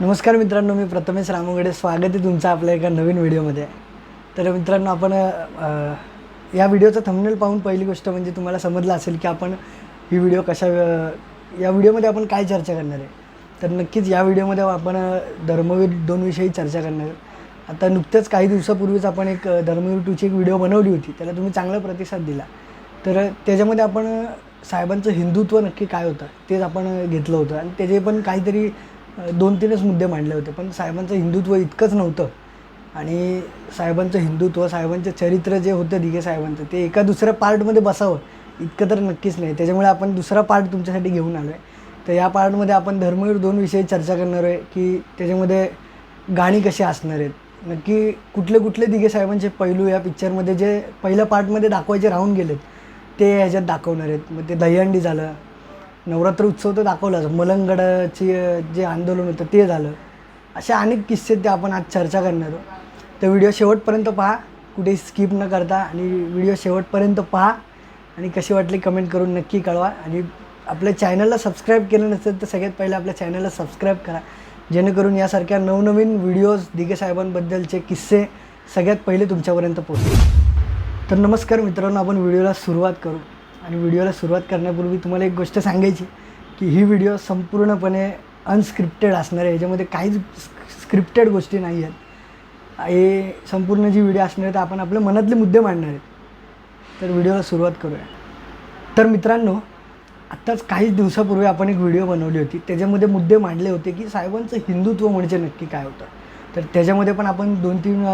नमस्कार मित्रांनो मी प्रथमेश रामोगडे. स्वागत आहे तुमचं आपल्या एका नवीन व्हिडिओमध्ये. तर मित्रांनो आपण या व्हिडिओचा थंबनेल पाहून पहिली गोष्ट म्हणजे तुम्हाला समजलं असेल की आपण ही व्हिडिओ कशा या व्हिडिओमध्ये आपण काय चर्चा करणार आहे. तर नक्कीच या व्हिडिओमध्ये आपण धर्मवीर दोनविषयी चर्चा करणार आहे आता नुकत्याच काही दिवसापूर्वीच आपण एक धर्मवीर टूची एक व्हिडिओ बनवली होती. त्याला तुम्ही चांगला प्रतिसाद दिला. तर त्याच्यामध्ये आपण साहेबांचं हिंदुत्व नक्की काय होतं तेच आपण घेतलं होतं. आणि त्याचे पण काहीतरी दोन तीनच मुद्दे मांडले होते पण साहेबांचं हिंदुत्व इतकंच नव्हतं. आणि साहेबांचं हिंदुत्व साहेबांचं चरित्र जे होतं दिघे साहेबांचं ते एका दुसऱ्या पार्टमध्ये बसावं इतकं तर नक्कीच नाही. त्याच्यामुळे आपण दुसरा पार्ट तुमच्यासाठी घेऊन आलो आहे तर या पार्टमध्ये आपण धर्मवीर दोन विषयी चर्चा करणार आहे की त्याच्यामध्ये गाणी कशी असणार आहेत. नक्की कुठले कुठले दिघे साहेबांचे पैलू या पिक्चरमध्ये जे पहिल्या पार्टमध्ये दाखवायचे राहून गेलेत ते ह्याच्यात दाखवणार आहेत. मग ते दहीहंडी झालं नवरात्र उत्सव तर दाखवलाच. मलंगडाची जे आंदोलन होतं ते झालं. असे अनेक किस्से ते आपण आज चर्चा करणार आहोत. तर व्हिडिओ शेवटपर्यंत पहा. कुठेही स्किप न करता आणि व्हिडिओ शेवटपर्यंत पहा. आणि कशी वाटली कमेंट करून नक्की कळवा. आणि आपल्या चॅनलला सबस्क्राईब केलं नसेल तर सगळ्यात पहिले आपल्या चॅनलला सबस्क्राईब करा. जेणेकरून यासारख्या नवनवीन व्हिडिओज दिघे साहेबांबद्दलचे किस्से सगळ्यात पहिले तुमच्यापर्यंत पोहोचतील. तर नमस्कार मित्रांनो आपण व्हिडिओला सुरुवात करू. आणि व्हिडिओला सुरुवात करण्यापूर्वी तुम्हाला एक गोष्ट सांगायची की ही व्हिडिओ संपूर्णपणे अनस्क्रिप्टेड असणार आहे. याच्यामध्ये काहीच स्क्रिप्टेड गोष्टी नाही आहेत. हे संपूर्ण जी व्हिडिओ असणार आहे तर आपण आपल्या मनातले मुद्दे मांडणार आहेत. तर व्हिडिओला सुरुवात करूया. तर मित्रांनो आत्ताच काहीच दिवसापूर्वी आपण एक व्हिडिओ बनवली होती. त्याच्यामध्ये मुद्दे मांडले होते की साहेबांचं हिंदुत्व म्हणजे नक्की काय होतं. तर त्याच्यामध्ये पण आपण दोन तीन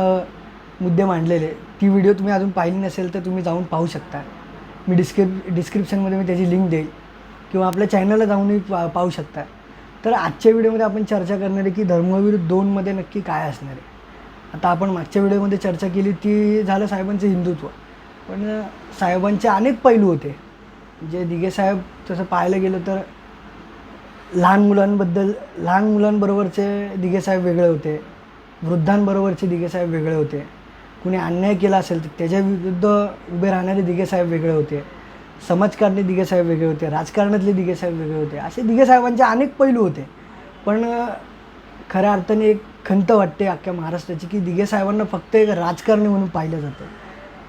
मुद्दे मांडलेले. ती व्हिडिओ तुम्ही अजून पाहिली नसेल तर तुम्ही जाऊन पाहू शकता. मी डिस्क्रिप डिस्क्रिप्शनमध्ये मी त्याची लिंक देईल. किंवा आपल्या चॅनलला जाऊनही पा पाहू शकता. तर आजच्या व्हिडिओमध्ये आपण चर्चा करणार आहे की धर्मवीर दोनमध्ये नक्की काय असणार आहे. आता आपण मागच्या व्हिडिओमध्ये चर्चा केली ती झालं साहेबांचं हिंदुत्व. पण साहेबांचे अनेक पैलू होते. जे दिघे साहेब तसं पाहायला गेलं तर लहान मुलांबद्दल लहान मुलांबरोबरचे दिघेसाहेब वेगळे होते. वृद्धांबरोबरचे दिघेसाहेब वेगळे होते. कुणी अन्याय केला असेल तर त्याच्या विरुद्ध उभे राहणारे दिगेसाहेब वेगळे होते. समाजकारणी दिगेसाहेब वेगळे होते राजकारणातले दिगेसाहेब वेगळे होते. असे दिगेसाहेबांचे अनेक पैलू होते. पण खऱ्या अर्थाने एक खंत वाटते अख्ख्या महाराष्ट्राची की दिगेसाहेबांना फक्त एक राजकारणी म्हणून पाहिलं जातं.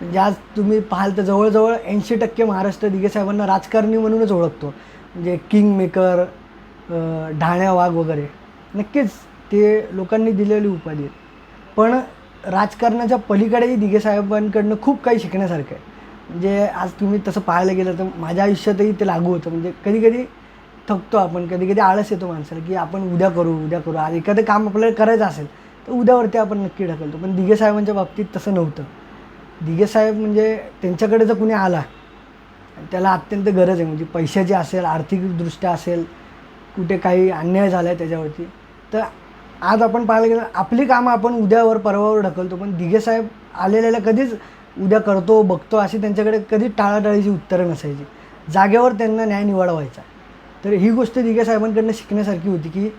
म्हणजे आज तुम्ही पाहाल तर जवळजवळ ऐंशी टक्के महाराष्ट्र दिगेसाहेबांना राजकारणी म्हणूनच ओळखतो. म्हणजे किंग मेकर ढाण्या वाघ वगैरे. नक्कीच ते लोकांनी दिलेली उपाधी पण राजकारणाच्या पलीकडेही दिघे साहेबांकडनं खूप काही शिकण्यासारखं आहे. म्हणजे आज तुम्ही तसं पाहायला गेलं तर माझ्या आयुष्यातही ते लागू होतं. म्हणजे कधी कधी थकतो आपण कधी कधी आळस येतो माणसाला की आपण उद्या करू उद्या करू. आज एखादं काम आपल्याला करायचं असेल तर उद्यावरती आपण नक्की ढकलतो. पण दिघे साहेबांच्या बाबतीत तसं नव्हतं. दिघे साहेब म्हणजे त्यांच्याकडे जर कुणी आला त्याला अत्यंत गरज आहे. म्हणजे पैशाची असेल आर्थिकदृष्ट्या असेल कुठे काही अन्याय झाला आहे त्याच्यावरती तर आज आपण पाहायला गेलं आपली कामं आपण उद्यावर परवावर ढकलतो पण दिघे साहेब आलेल्याला कधीच उद्या करतो बघतो अशी त्यांच्याकडे कधीच टाळाटाळीची उत्तरं नसायची. जागेवर त्यांना न्याय निवाडा व्हायचा तर ही गोष्ट दिघे साहेबांकडनं शिकण्यासारखी होती की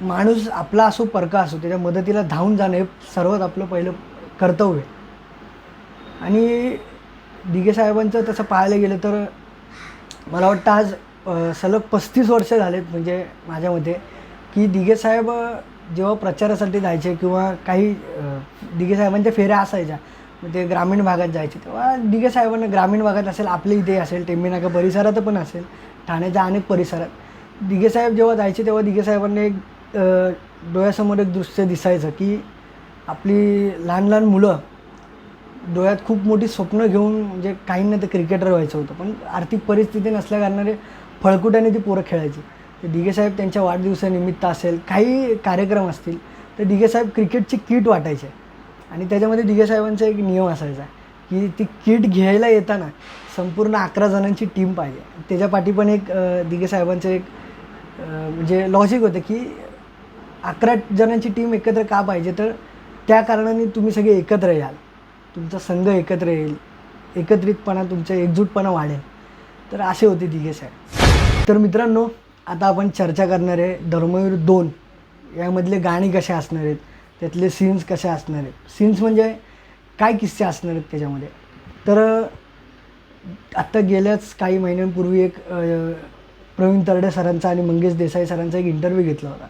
माणूस आपला असो परका असो त्याच्या मदतीला धावून जाणं हे सर्वात आपलं पहिलं कर्तव्य. आहे आणि दिघे साहेबांचं तसं पाहायला गेलं तर मला वाटतं आज सलग पस्तीस वर्ष झालेत म्हणजे माझ्या मते की दिघे साहेब जेव्हा प्रचारासाठी जायचे किंवा काही अ, दिघे साहेबांच्या फेऱ्या असायच्या मग ते ग्रामीण भागात जायचे तेव्हा दिघे साहेबांना ग्रामीण भागात असेल आपल्या इथे असेल टेंबीनाका परिसरात पण असेल ठाण्याच्या अनेक परिसरात. दिघे साहेब जेव्हा जायचे तेव्हा दिघे साहेबांना एक डोळ्यासमोर एक दृश्य दिसायचं की आपली लहान लहान मुलं डोळ्यात खूप मोठी स्वप्न घेऊन म्हणजे काहींना ते क्रिकेटर व्हायचं होतं. पण आर्थिक परिस्थिती नसल्या कारणाने फळकुट्याने ती पोरं खेळायची. तर दिघे साहेब त्यांच्या वाढदिवसानिमित्त असेल काही कार्यक्रम असतील तर दिघे साहेब क्रिकेटची किट वाटायचे. आणि त्याच्यामध्ये दिघे साहेबांचा एक नियम असायचा की ती किट घ्यायला येताना संपूर्ण अकरा जणांची टीम पाहिजे. त्याच्या पाठी पण एक अ, दिघे साहेबांचं एक म्हणजे लॉजिक होतं की अकरा जणांची टीम एकत्र का पाहिजे? तर त्या कारणाने तुम्ही सगळे एकत्र याल. तुमचा संघ एकत्र येईल. एकत्रितपणा तुमचा एकजूटपणा वाढेल. तर असे होते दिघे साहेब. तर मित्रांनो आता आपण चर्चा करणार आहे धर्मवीर दोन. यामधले गाणी कसे असणार आहेत? त्यातले सीन्स कसे असणार आहेत? सीन्स म्हणजे काय किस्से असणार आहेत त्याच्यामध्ये? तर आत्ता गेल्याच काही महिन्यांपूर्वी एक प्रवीण तरडे सरांचा आणि मंगेश देसाई सरांचा एक इंटरव्ह्यू घेतला होता.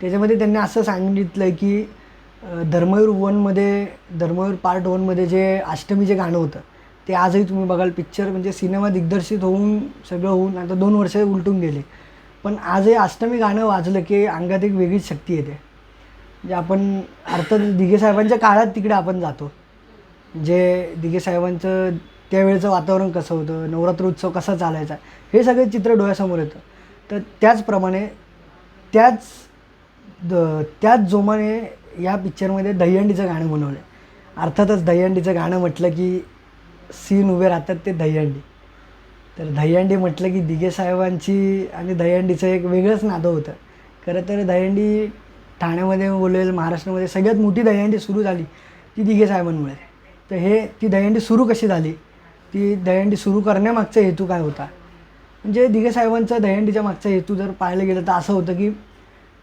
त्याच्यामध्ये त्यांनी असं सांगितलं आहे की धर्मवीर वनमध्ये धर्मवीर पार्ट वनमध्ये जे अष्टमीचे गाणं होतं ते आजही तुम्ही बघाल. पिक्चर म्हणजे सिनेमा दिग्दर्शित होऊन सगळं होऊन आता दोन वर्ष उलटून गेले. पण आजही अष्टमी गाणं वाजलं की अंगात एक वेगळीच शक्ती येते. म्हणजे आपण अर्थात दिघे साहेबांच्या काळात तिकडे आपण जातो. जे दिघे साहेबांचं त्यावेळेचं वातावरण कसं होतं नवरात्र उत्सव कसा चालायचा हे सगळे चित्र डोळ्यासमोर येतं. तर त्याचप्रमाणे त्याच द त्याच जोमाने या पिक्चरमध्ये दहीहंडीचं गाणं बनवलं आहे अर्थातच दहीहंडीचं गाणं म्हटलं की सीन उभे राहतात ते दहीहंडी. तर दहीहंडी म्हटलं की दिघे साहेबांची आणि दहीहंडीचं एक वेगळंच नातं होतं. खरं तर दहीहंडी ठाण्यामध्ये बोलेल महाराष्ट्रामध्ये सगळ्यात मोठी दहीहंडी सुरू झाली ती दिघे साहेबांमुळे. तर हे ती दहीहंडी सुरू कशी झाली? ती दहीहंडी सुरू करण्यामागचा हेतू काय होता? म्हणजे दिघे साहेबांचा दहीहंडीच्या मागचा हेतू जर पाहायला गेलं तर असं होतं की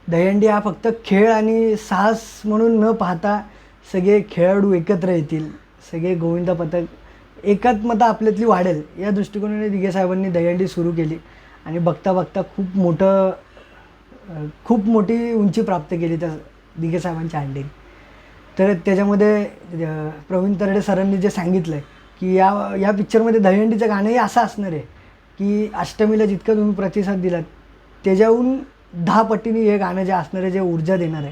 दहीहंडी हा फक्त खेळ आणि साहस म्हणून न पाहता सगळे खेळाडू एकत्र येतील सगळे गोविंद पथक एकात्मता आपल्यातली वाढेल या दृष्टिकोनाने दिघे साहेबांनी दहीहंडी सुरू केली आणि बघता बघता खूप मोठं खूप मोठी उंची प्राप्त केली त्या दिघे साहेबांच्या हंडीने. तर त्याच्यामध्ये प्रवीण तरडे सरांनी जे सांगितलं आहे की या या पिक्चरमध्ये दहीहंडीचं गाणंही असं असणार आहे की अष्टमीला जितकं तुम्ही प्रतिसाद दिलात त्याच्याहून दहा पटीने हे गाणं जे असणार आहे जे ऊर्जा देणार आहे.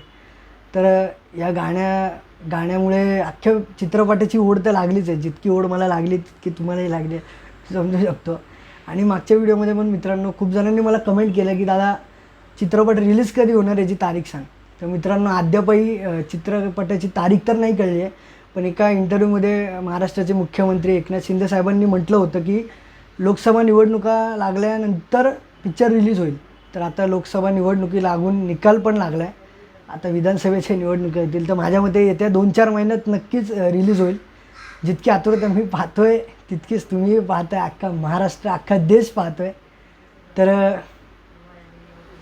तर या गाण्या गाण्यामुळे अख्ख्या चित्रपटाची ओढ तर लागलीच आहे. जितकी ओढ मला लागली तितकी तुम्हालाही लागली आहे, समजू शकतो. आणि मागच्या व्हिडिओमध्ये पण मित्रांनो खूप जणांनी मला कमेंट केलं की दादा चित्रपट रिलीज कधी होणार याची तारीख सांग. तर मित्रांनो अद्यापही चित्रपटाची तारीख तर नाही कळली आहे. पण एका इंटरव्ह्यूमध्ये महाराष्ट्राचे मुख्यमंत्री एकनाथ शिंदे साहेबांनी म्हटलं होतं की लोकसभा निवडणुका लागल्यानंतर पिक्चर रिलीज होईल. तर आता लोकसभा निवडणुकी लागून निकाल पण लागला आहे आता विधानसभेच्या निवडणुका येतील तर माझ्या मते येत्या दोन चार महिन्यात नक्कीच रिलीज होईल. जितकी आतुरता मी आहे तितकीच तुम्ही पाहताय अख्खा महाराष्ट्र अख्खा देश पाहतो आहे तर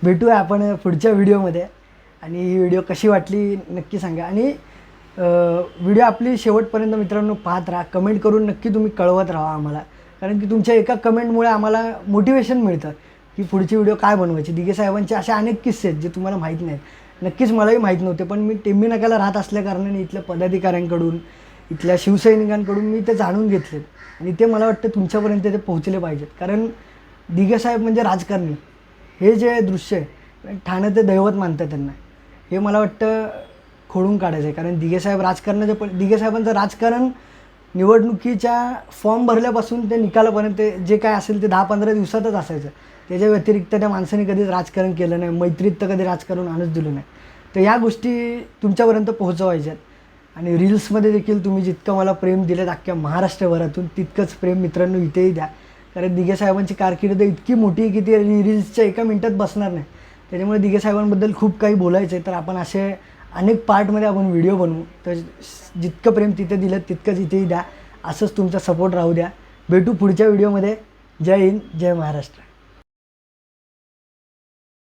भेटूया आपण पुढच्या व्हिडिओमध्ये. आणि ही व्हिडिओ कशी वाटली नक्की सांगा. आणि व्हिडिओ आपली शेवटपर्यंत मित्रांनो पाहत राहा. कमेंट करून नक्की तुम्ही कळवत राहा आम्हाला. कारण की तुमच्या एका कमेंटमुळे आम्हाला मोटिवेशन मिळतं की पुढची व्हिडिओ काय बनवायची. दिगे साहेबांचे असे अनेक किस्से आहेत जे तुम्हाला माहीत नाहीत. नक्कीच मलाही माहीत नव्हते पण मी टेंबी राहत असल्याकारणाने इथल्या पदाधिकाऱ्यांकडून इथल्या शिवसैनिकांकडून मी ते जाणून घेतले. आणि ते मला वाटतं तुमच्यापर्यंत ते पोहोचले पाहिजेत. कारण दिघेसाहेब म्हणजे राजकारणी. हे जे दृश्य आहे ठाणं ते दैवत मानतं त्यांना. हे मला वाटतं खोडून काढायचं आहे. कारण दिघेसाहेब राजकारणाचे पण दिघेसाहेबांचं राजकारण निवडणुकीच्या फॉर्म भरल्यापासून ते निकालापर्यंत जे काय असेल ते दहा पंधरा दिवसातच असायचं. त्याच्या व्यतिरिक्त त्या माणसाने कधीच राजकारण केलं नाही. मैत्रीत तर कधी राजकारण आणूच दिलं नाही. तर या गोष्टी तुमच्यापर्यंत पोहोचवायच्यात. आणि रील्समध्ये देखील तुम्ही जितकं मला प्रेम दिलं अख्ख्या महाराष्ट्रभरातून तितकंच प्रेम मित्रांनो इथेही द्या. कारण दिघे साहेबांची कारकीर्द इतकी मोठी आहे की ती रील्सच्या एका मिनटात बसणार नाही. त्याच्यामुळे दिघे साहेबांबद्दल खूप काही बोलायचं आहे तर आपण असे अनेक पार्टमध्ये आपण व्हिडिओ बनवू. तर जितकं प्रेम तिथे दिलं तितकंच इथेही द्या. असंच तुमचा सपोर्ट राहू द्या. भेटू पुढच्या व्हिडिओमध्ये. जय हिंद जय महाराष्ट्र.